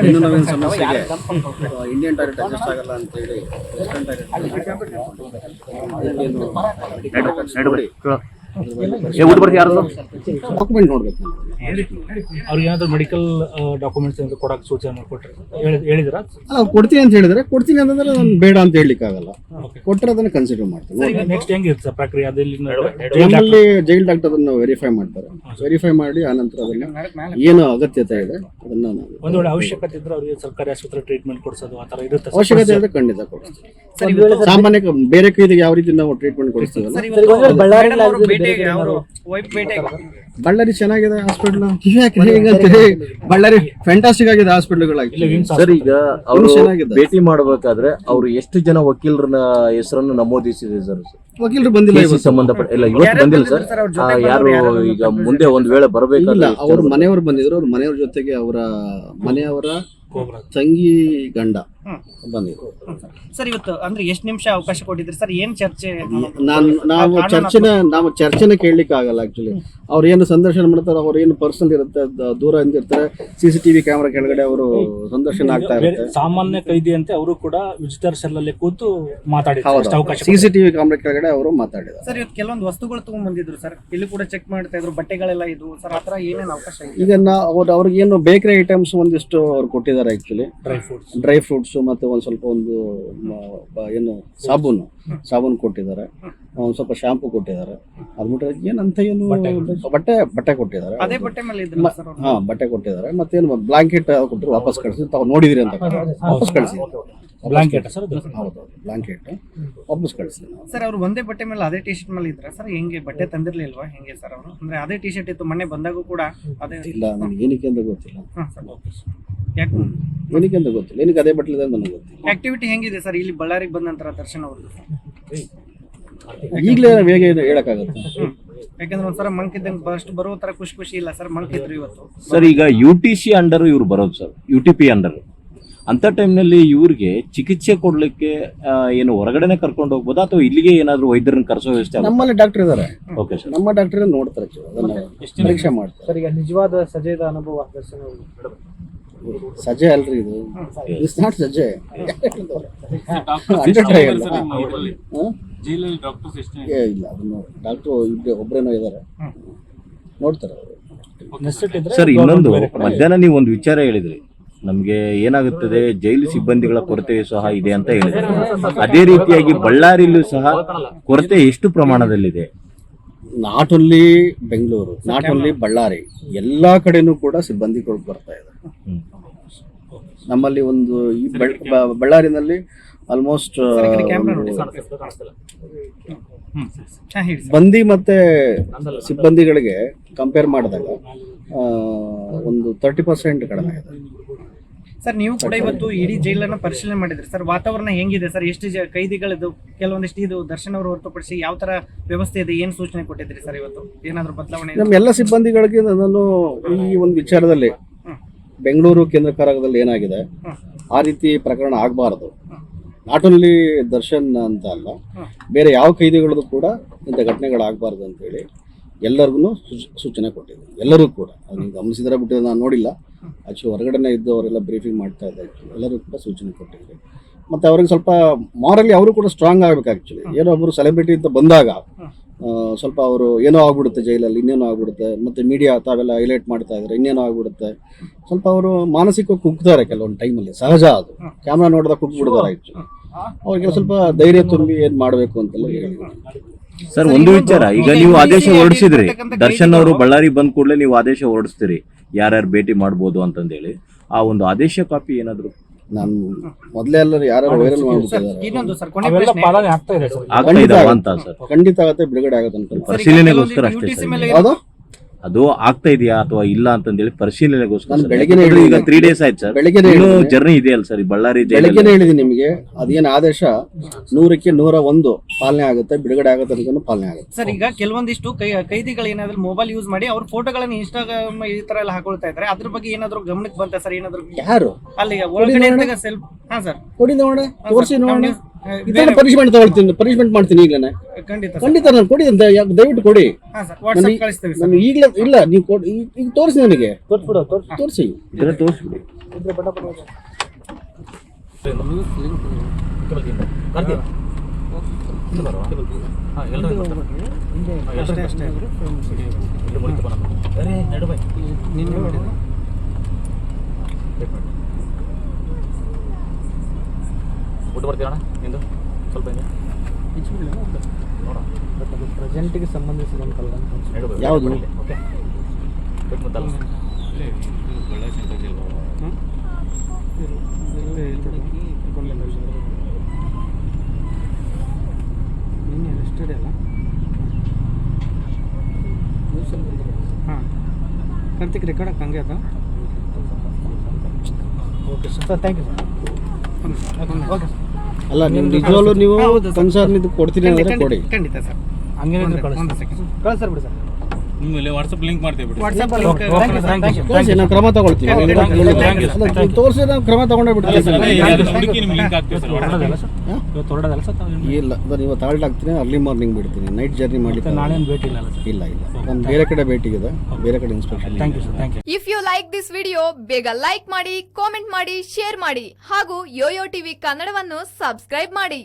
ಇನ್ನು ನವೀನ ಸಮಸ್ಯೆಗೆ Indian toilet adjust ಆಗಲ್ಲ ಅಂತೇಳಿ ವೆಸ್ಟರ್ನ್ ಟಾಯ್ಲೆಟ್ ಯಾರು ಡಾಕ್ಯುಮೆಂಟ್ ನೋಡ್ಬೇಕು. ನಾವು. ಅವ್ರಿಗೆ ಏನಾದ್ರು ಮೆಡಿಕಲ್ ಡಾಕ್ಯುಮೆಂಟ್ಸ್ ಏನಾದ್ರು ಕೊಡಕ್ಕೆ ಸೂಚನೆ ಕೊಟ್ಟರೆ ಹೇಳಿದ್ರ? ಅಲ್ಲ ಅವ್ರು ಕೊಡ್ತೀನಿ ಅಂತ ಹೇಳಿದ್ರೆ. ಕೊಡ್ತೀನಿ ಅಂತಂದ್ರೆ ನಾನು ಬೇಡ ಅಂತ ಹೇಳಲಿಕ್ಕೆ ಆಗಲ್ಲ ಕೊಟ್ಟರೆ ಅದನ್ನ ಕನ್ಸಿಡರ್ ಮಾಡ್ತೀನಿ. ನೆಕ್ಸ್ಟ್ ಹೆಂಗಿರುತ್ತೆ ಪ್ರಕ್ರಿಯೆ? ಅದಲ್ಲಿ ಜೈಲ್ ಡಾಕ್ಟರ್ ಅದನ್ನ ವೆರಿಫೈ ಮಾಡ್ತಾರೆ. ವೆರಿಫೈ ಮಾಡಿ ಆನಂತರ ಅದನ್ನ ಏನು ಅಗತ್ಯತೆ ಇದೆ ಅದನ್ನ ನಾವು ಒಂದ್ ವೇಳೆ ಅವಶ್ಯಕತೆ ಇದ್ರೆ ಅವ್ರಿಗೆ ಸರ್ಕಾರಿ ಆಸ್ಪತ್ರೆ ಟ್ರೀಟ್ಮೆಂಟ್ ಕೊಡಿಸೋದು ಆ ತರ ಇರುತ್ತೆ. ಅವಶ್ಯಕತೆ ಇದ್ರೆ ಖಂಡಿತ ಕೊಡಿಸ್ತೀವಿ. ಸಾಮಾನ್ಯ ಬೇರೆ ಕೈದಿಗೆ ಯಾವ ರೀತಿ ನಾವು ಟ್ರೀಟ್ಮೆಂಟ್ ಕೊಡಿಸ್ತೀವಲ್ಲ ಬಳ್ಳಾರಿ ಚೆನ್ನಾಗಿದೆ ಹಾಸ್ಪಿಟಲ್ ಬಳ್ಳಾರಿ ಫ್ಯಾಂಟಾಸ್ಟಿಕ್ ಆಗಿದೆ ಹಾಸ್ಪಿಟಲ್ಗಳಾಗಿ. ಸರ್ ಈಗ ಅವರು ಚೆನ್ನಾಗಿದೆ. ಭೇಟಿ ಮಾಡಬೇಕಾದ್ರೆ ಅವರು ಎಷ್ಟು ಜನ ವಕೀಲರನ್ನ ಹೆಸರನ್ನು ನಮೂದಿಸಿದೆ ಸರ್? ವಕೀಲರು ಬಂದಿಲ್ಲ. ಸಂಬಂಧಪಟ್ಟ ಇಲ್ಲ ಇವತ್ತು ಬಂದಿಲ್ಲ ಸರ್. ಯಾರು ಈಗ ಮುಂದೆ ಒಂದ್ ವೇಳೆ ಬರಬೇಕಲ್ಲ ಅವ್ರ ಮನೆಯವರು ಬಂದಿದ್ರು ಅವ್ರ ಮನೆಯವ್ರ ಜೊತೆಗೆ ಅವರ ಮನೆಯವರ. ತಂಗಿ ಗಂಡ ಬಂದಿದ್ರು ಸರ್ ಇವತ್ತು ಅಂದ್ರೆ ಎಷ್ಟು ನಿಮಿಷ ಅವಕಾಶ ಕೊಟ್ಟಿದ್ರಿ ಸರ್? ಏನ್ ಚರ್ಚೆ ನಾನು ನಾವು ಚರ್ಚೆನ ನಾವು ಚರ್ಚೆನ ಕೇಳಲಿಕ್ಕೆ ಆಗಲ್ಲ ಆಕ್ಚುಲಿ ಅವ್ರು ಏನು ಸಂದರ್ಶನ ಮಾಡ್ತಾರೆ ಅವ್ರು ಏನು ಪರ್ಸನ್ ಇರುತ್ತೆ ದೂರ ಇರ್ತಾರೆ ಸಿ ಸಿ ಟಿವಿ ಕ್ಯಾಮ್ರಾ ಕೆಳಗಡೆ ಅವರು ಸಂದರ್ಶನ ಆಗ್ತಾ ಇರುತ್ತೆ. ಸಾಮಾನ್ಯ ಕೈದಿ ಅಂತೆ ಅವರು ಕೂಡ ವಿಜಿಟರ್ ಸೆಲ್ ಅಲ್ಲಿ ಕೂತು ಮಾತಾಡಿದ್ರು ಸಿ ಸಿ ಟಿವಿ ಕ್ಯಾಮ್ರಾ ಕೆಳಗಡೆ ಅವರು ಮಾತಾಡಿದ್ರು ಸರ್ ಇವತ್ತು ಕೆಲವೊಂದು ವಸ್ತುಗಳು ತಗೊಂಡ್ ಬಂದಿದ್ರು ಸರ್. ಇಲ್ಲಿ ಕೂಡ ಚೆಕ್ ಮಾಡ್ತಾ ಇದ್ರು ಬಟ್ಟೆಗಳೆಲ್ಲ ಇದು ಸರ್ ಆತರ ಏನೇನು ಅವಕಾಶ ಇದೆ? ಈಗ ನಾ ಅವ್ರು ಅವ್ರಿಗೆ ಏನು ಬೇಕರಿ ಐಟಮ್ಸ್ ಒಂದಿಷ್ಟು ಅವ್ರು ಕೊಟ್ಟಿದ್ದಾರೆ. Actually dry fruits dry fruits ಮತ್ತೆ ಒಂದು ಸ್ವಲ್ಪ ಒಂದು ಮ- ಏನು ಸಾಬೂನು. ಸಾಬೂನು ಕೊಟ್ಟಿದ್ದಾರೆ. ಒಂದು ಸ್ವಲ್ಪ ಶಾಂಪು ಕೊಟ್ಟಿದ್ದಾರೆ. ಅದು ಬಿಟ್ಟರೆ ಏನಂತ ಏನು ಬಟ್ಟೆ ಬಟ್ಟೆ ಕೊಟ್ಟಿದ್ದಾರೆ. ಅದೇ ಬಟ್ಟೆ ಮೇಲೆ ಇದ್ರು ಸರ್ ಅವ್ರು. ಹಾ ಬಟ್ಟೆ ಕೊಟ್ಟಿದ್ದಾರೆ. ಮತ್ತೇನು ಬ್ಲಾಂಕೆಟ್ ಕೊಟ್ಟರು ವಾಪಸ್ ಕಳಿಸಿ ತಾವು ನೋಡಿದಿರಿ ಅಂತ ವಾಪಸ್ ಕಳಿಸಿ ಬ್ಲಾಂಕೆಟ್ ಸರ್ ಅದು? ಹೌದು ಬ್ಲಾಂಕೆಟ್ ವಾಪಸ್ ಕಳಿಸಿ ನಾವು ಸರ್ ಅವ್ರು ಒಂದೇ ಬಟ್ಟೆ ಮೇಲೆ ಅದೇ ಟಿ ಶರ್ಟ್ ಮೇಲೆ ಇದ್ರ ಸರ್? ಹೆಂಗೆ? ಬಟ್ಟೆ ತಂದಿರ್ಲಿಲ್ವಾ? ಹೆಂಗೆ ಸರ್ ಅವರು? ಅಂದ್ರೆ ಅದೇ ಟಿ ಶರ್ಟ್ ಇತ್ತು ಮೊನ್ನೆ ಬಂದಾಗೂ ಕೂಡ ಅದೇ ಇಲ್ಲ ನನಗೆ ಏನಕ್ಕೆ ಅಂತ ಗೊತ್ತಿಲ್ಲ. ಹಾ, ಸರ್. ಯಾಕೆ? ಏನಕ್ಕೆ ಅಂತ ಗೊತ್ತಿಲ್ಲ. ಏನಕ್ಕೆ ಅದೇ ಬಟ್ಲ ಇದೆ ಅಂತ ನನಗೆ ಗೊತ್ತಿಲ್ಲ. ಆಕ್ಟಿವಿಟಿ ಹೆಂಗಿದೆ ಸರ್? ಇಲ್ಲಿ ಬಳ್ಳಾರಿಗೆ ಬಂದ ನಂತರ ದರ್ಶನ್ ಅವ್ರದ್ದು? ಈಗಲೇ ಬೇಗ ಇದು ಹೇಳಕ್ಕಾಗುತ್ತೆ? ಯಾಕಂದ್ರೆ ಒಂದ್ಸಲ ಮಂಕ್ ಇದ್ದಂಗೆ ಫಸ್ಟ್ ಬರೋ ತರ ಖುಷಿ ಖುಷಿ ಇಲ್ಲ ಸರ್ ಮಂಕಿದ್ರು ಇದ್ರು ಇವತ್ತು. ಸರ್ ಈಗ ಯು ಟಿ ಸಿ ಅಂಡರ್ ಇವ್ರು ಬರೋದು sir U T P under ಅಂತ ಟೈಮ್ನಲ್ಲಿ ಇವ್ರಿಗೆ ಚಿಕಿತ್ಸೆ ಕೊಡ್ಲಿಕ್ಕೆ ಆ, ಏನು ಹೊರಗಡೆನೆ ಕರ್ಕೊಂಡು ಹೋಗ್ಬೋದಾ ಅಥವಾ ಇಲ್ಲಿಗೆ ಏನಾದ್ರು ವೈದ್ಯರನ್ನ ಕರೆಸೋ ವ್ಯವಸ್ಥೆ ಆಗುತ್ತಾ? ನಮ್ಮಲ್ಲಿ ಡಾಕ್ಟರ್ ಇದ್ದಾರೆ ಓಕೆ ಸರ್ ನಮ್ಮ ಡಾಕ್ಟರ್ ನೋಡ್ತಾರೆ actually. ಅದನ್ನ ಪರೀಕ್ಷೆ ಮಾಡ್ತಾರೆ. ಸರ್ ಈಗ ನಿಜವಾದ ಸಜೆದ ಅನುಭವ ದರ್ಶನ ಸಜ್ಜೆ ಅಲ್ರಿ ಇದು. ಇಟ್ಸ್ ನಾಟ್ ಸಜ್ಜೆ ಅಂಡರ್ ಏ ಇಲ್ಲ ಅದನ್ನು ಡಾಕ್ಟ್ರು ಇಬ್ಬರು ಒಬ್ಬರೇನೋ ಇದ್ದಾರೆ ನೋಡ್ತಾರೆ ಅವರು. ಸರ್ ಇನ್ನೊಂದು ಮಧ್ಯಾಹ್ನ ನೀವು ಒಂದು ವಿಚಾರ ಹೇಳಿದ್ರಿ. ನಮ್ಗೆ ಏನಾಗುತ್ತದೆ ಜೈಲು ಸಿಬ್ಬಂದಿಗಳ ಕೊರತೆ ಸಹ ಇದೆ ಅಂತ ಹೇಳಿದ್ರಿ. ಅದೇ ರೀತಿಯಾಗಿ ಬಳ್ಳಾರಿಯಲ್ಲೂ ಸಹ ಕೊರತೆ ಎಷ್ಟು ಪ್ರಮಾಣದಲ್ಲಿದೆ? Not only Bengaluru not only Ballari ಎಲ್ಲಾ ಕಡೆನೂ ಕೂಡ ಸಿಬ್ಬಂದಿಗಳು ಬರ್ತಾ ಇದೆ. ನಮ್ಮಲ್ಲಿ ಒಂದು ಈ ಬೆಳ್- ಬ- ಬಳ್ಳಾರಿನಲ್ಲಿ ಆಲ್ಮೋಸ್ಟ್ ಹಾ ಹೇಳಿ ಸರ್. ಬಂದಿ ಮತ್ತೆ ಸಿಬ್ಬಂದಿಗಳಿಗೆ ಕಂಪೇರ್ ಮಾಡಿದಾಗ ಆ, ಒಂದು ತರ್ಟಿ ಪರ್ಸೆಂಟ್ ಕಡಿಮೆ ಇದೆ ಸರ್ ನೀವು ಕೂಡ ಇವತ್ತು ಇಡೀ ಜೈಲನ್ನ ಪರಿಶೀಲನೆ ಮಾಡಿದ್ರಿ. ಸರ್ ವಾತಾವರಣ ಹೆಂಗಿದೆ? ಸರ್ ಎಷ್ಟು ಜ ಕೈದಿಗಳಿದ್ದು ಕೆಲವೊಂದಿಷ್ಟು ಇದು ದರ್ಶನ್ ಅವರು ಹೊರತುಪಡಿಸಿ ಯಾವ ತರ ವ್ಯವಸ್ಥೆ ಇದೆ? ಏನು ಸೂಚನೆ ಕೊಟ್ಟಿದ್ರಿ ಸರ್ ಇವತ್ತು? ಏನಾದರೂ ಬದಲಾವಣೆ ಇದೆ? ನಮ್ಮ ಎಲ್ಲ ಸಿಬ್ಬಂದಿಗಳಿಗೆ ನಾನು ಈ ಒಂದು ವಿಚಾರದಲ್ಲಿ. ಬೆಂಗಳೂರು ಕೇಂದ್ರ ಕಾರಾಗೃಹದಲ್ಲಿ ಏನಾಗಿದೆ? ಆ ರೀತಿ ಪ್ರಕರಣ ಆಗಬಾರದು. ನಾಟ್ ಓನ್ಲಿ ದರ್ಶನ್ ಅಂತ ಅಲ್ಲ. ಬೇರೆ ಯಾವ ಕೈದಿಗಳದ್ದು ಕೂಡ ಇಂಥ ಘಟನೆಗಳಾಗಬಾರ್ದು ಅಂತೇಳಿ ಎಲ್ಲರಿಗೂ ಸೂಚನೆ ಕೊಟ್ಟಿದ್ದೆ ಎಲ್ಲರೂ ಕೂಡ. ಅದನ್ನ ಗಮನಿಸಿದ್ರೆ ಬಿಟ್ಟು ನಾನು ನೋಡಿಲ್ಲ. ಆಚೆ ಹೊರಗಡೆನೇ ಇದ್ದು ಅವರೆಲ್ಲ ಬ್ರೀಫಿಂಗ್ ಮಾಡ್ತಾ ಇದ್ದೆ ಎಲ್ಲರೂ ಕೂಡ ಸೂಚನೆ ಕೊಟ್ಟಿದ್ದೆ ಮತ್ತು ಅವ್ರಿಗೆ ಸ್ವಲ್ಪ ಮಾರಲಿ ಅವರು ಕೂಡ ಸ್ಟ್ರಾಂಗ್ ಆಗಬೇಕು ಆ್ಯಕ್ಚುಲಿ ಏನೋ ಒಬ್ಬರು ಸೆಲೆಬ್ರಿಟಿ ಅಂತ ಬಂದಾಗ ಸ್ವಲ್ಪ ಅವರು ಏನೋ ಆಗ್ಬಿಡುತ್ತೆ ಜೈಲಲ್ಲಿ, ಇನ್ನೇನೋ ಆಗ್ಬಿಡುತ್ತೆ. ಮತ್ತು ಮೀಡಿಯಾ ತಾವೆಲ್ಲ ಹೈಲೈಟ್ ಮಾಡ್ತಾ ಇದ್ದಾರೆ ಇನ್ನೇನೋ ಆಗ್ಬಿಡುತ್ತೆ. ಸ್ವಲ್ಪ ಅವರು ಮಾನಸಿಕವಾಗಿ ಕುಗ್ತಾರೆ ಕೆಲವೊಂದು ಟೈಮಲ್ಲಿ ಸಹಜ ಅದು. ಕ್ಯಾಮ್ರಾ ನೋಡಿದಾಗ ಕುಗ್ಬಿಡ್ತಾರೆ ಆ್ಯಕ್ಚುಲಿ ಅವ್ರಿಗೆ ಸ್ವಲ್ಪ ಧೈರ್ಯ ತುಂಬಿ ಏನು ಮಾಡಬೇಕು ಅಂತೆಲ್ಲ ಸರ್, ಒಂದು ವಿಚಾರ, ಈಗ ನೀವು ಆದೇಶ ಹೊರಡಿಸಿದ್ರಿ. ದರ್ಶನ್ ಅವರು ಬಳ್ಳಾರಿ ಬಂದ ಕೂಡಲೇ ನೀವು ಆದೇಶ ಹೊರಡಿಸ್ತೀರಿ. ಯಾರ್ಯಾರು ಭೇಟಿ ಮಾಡ್ಬೋದು ಅಂತಂದೇಳಿ. ಆ ಒಂದು ಆದೇಶ ಕಾಪಿ ಏನಾದ್ರು ನಾನು ಮೊದಲೇ ಎಲ್ಲರೂ ಯಾರು ವೈರಲ್ ಮಾಡ್ಬಿಟ್ಟಿದ್ದಾರೆ. ಇನ್ನೊಂದು ಸರ್ ಕೊನೆ ಅವೆಲ್ಲ ಪ್ರಶ್ನೆ. ಪಾಲನೆ ಆಗ್ತಾ ಇದೆ ಸರ್. ಆಗ್ತಾ ಇದಾವ ಅಂತ ಸರ್. ಖಂಡಿತ ಆಗತ್ತೆ ಬಿಡುಗಡೆ ಆಗುತ್ತೆ ಅನ್ಕೊಂಡು ಪರಿಶೀಲನೆಗೋಸ್ಕರ ಅಷ್ಟೇ ಸರ್. ಯಾವುದು ಅದು ಆಗ್ತಾ ಇದೆಯಾ ಅಥವಾ ಇಲ್ಲ ಅಂತಂದೇಳಿ ಪರಿಶೀಲನೆಗೋಸ್ಕರ. ಈಗ. ತ್ರೀ ಡೇಸ್ ಆಯ್ತು ಸರ್. ಬೆಳಗ್ಗೆ ಇನ್ನು ಹೇಳಿದ್ದೀನಿ. ಜರ್ನಿ ಇದೆಯಲ್ಲ ಸರ್ ಈ ಬಳ್ಳಾರಿ ಬೆಳಗ್ಗೆ ಹೇಳಿದೆ ನಿಮಗೆ. ಅದೇನು ಆದೇಶ? ನೂರಕ್ಕೆ ನೂರ ಒಂದು ಪಾಲನೆ ಆಗುತ್ತೆ ಬಿಡುಗಡೆ ಆಗುತ್ತೆ ಪಾಲನೆ ಆಗುತ್ತೆ. ಸರ್ ಈಗ ಕೆಲವೊಂದಿಷ್ಟು ಕೈ ಕೈದಿಗಳು ಏನಾದ್ರು ಮೊಬೈಲ್ ಯೂಸ್ ಮಾಡಿ ಅವ್ರ ಫೋಟೋಗಳನ್ನ ಇನ್ಸ್ಟಾಗ್ರಾಮ್ ಈ ತರ ಎಲ್ಲ ಹಾಕೊಳ್ತಾ ಇದ್ದಾರೆ. ಅದ್ರ ಬಗ್ಗೆ ಏನಾದ್ರು ಗಮನಕ್ಕೆ ಬಂತ ಸರ್ ಏನಾದ್ರು? ಯಾರು? ಅಲ್ಲಿ ಒಳಗಡೆ ಸೆಲ್ಫ್ ಹಾ ಸರ್. ಕೊಡಿ ನೋಡ ತೋರಿಸಿ ನೋಡ ಇದನ್ನ ಪನಿಷ್ಮೆಂಟ್ ತಗೊಳ್ತೀನಿ ಪನಿಷ್ಮೆಂಟ್ ಮಾಡ್ತೀನಿ ಈಗಲೇ. ಖಂಡಿತ ಖಂಡಿತ ನಾನು ಕೊಡಿ ಅಂತ ಯಾಕೆ ದಯವಿಟ್ಟು ಕೊಡಿ. ಕಳಿಸ್ತೀವಿ ನಾನು ಈಗಲೇ ಇಲ್ಲ ನೀವು ಕೊಡಿ ಈಗ- ಈಗ ತೋರಿಸಿ ನನಗೆ. ತೋರಿಸಿ. ಇದನ್ನ ತೋರಿಸ್ಬಿಡಿ. ನಿನ್ನೆ ಊಟ ಬರ್ತೀರಣ್ಣ ನಿಂದು? ಸ್ವಲ್ಪ ಹಿಂಗೆ. ಪ್ರೆಸೆಂಟಿಗೆ ಸಂಬಂಧಿಸಿದಂತಲ್ಲ ಅಂತ ಯಾವುದು? ಓಕೆ. ಬಿಟ್ಟು ನಿನ್ನೆ ಅಲ್ಲ? ಹಾಂ. ಕಾರ್ತಿಕ್ ಹಂಗೆ ಅದ okay. Sir. Thank you sir okay ಅಲ್ಲ ನಿಮ್ ನಿಜವಾಗ್ಲೂ ನೀವು ಕನ್ಸರ್ನ್ ಇದು ಕೊಡ್ತೀನಿ ಅಂದ್ರೆ ಕೊಡಿ. ಖಂಡಿತ ಸರ್. ಹಂಗೇನಿದ್ರೆ ಕಳಿಸ್ತಾರೆ ಬಿಡಿ ಸರ್. ನಿಮ್ಮಲ್ಲಿ ವಾಟ್ಸಪ್ ಲಿಂಕ್ ಮಾಡ್ತೀವಿ ಬಿಡಿ. WhatsApp thank you thank you ತೋರಿಸಿ ನಾನು ಕ್ರಮ ನೀವು ತಗೊಂಡೇ ನಿಮ್ಗೆ ಲಿಂಕ್ ಹಾಕ್ತೀವಿ ಸರ್ ಹೊರಡೋದಲ್ಲ ಸರ್? ಹಾ? ಇವತ್ತು ಹೊರಡೋದಲ್ಲ ಸರ್ ಇಲ್ಲ ನಾನು ಇವತ್ತು ಹಾಲ್ಟ್ ಆಗ್ತೀನಿ ಅರ್ಲಿ ಮಾರ್ನಿಂಗ್ ಬಿಡ್ತೀನಿ. ನೈಟ್ ಜರ್ನಿ ಮಾಡಿ ಭೇಟಿ ಇಲ್ಲ ಸರ್? ಇಲ್ಲ ಇಲ್ಲ. ನಾನು ಬೇರೆ ಕಡೆ ಭೇಟಿಗಿದೆ ಬೇರೆ ಕಡೆ inspection thank you sir thank you if you like this video ಬೇಗ ಲೈಕ್ ಮಾಡಿ ಕಾಮೆಂಟ್ ಮಾಡಿ ಶೇರ್ ಮಾಡಿ ಹಾಗೂ ಯೋಯೋ ಟಿವಿ ಕನ್ನಡವನ್ನು ಸಬ್ಸ್ಕ್ರೈಬ್ ಮಾಡಿ.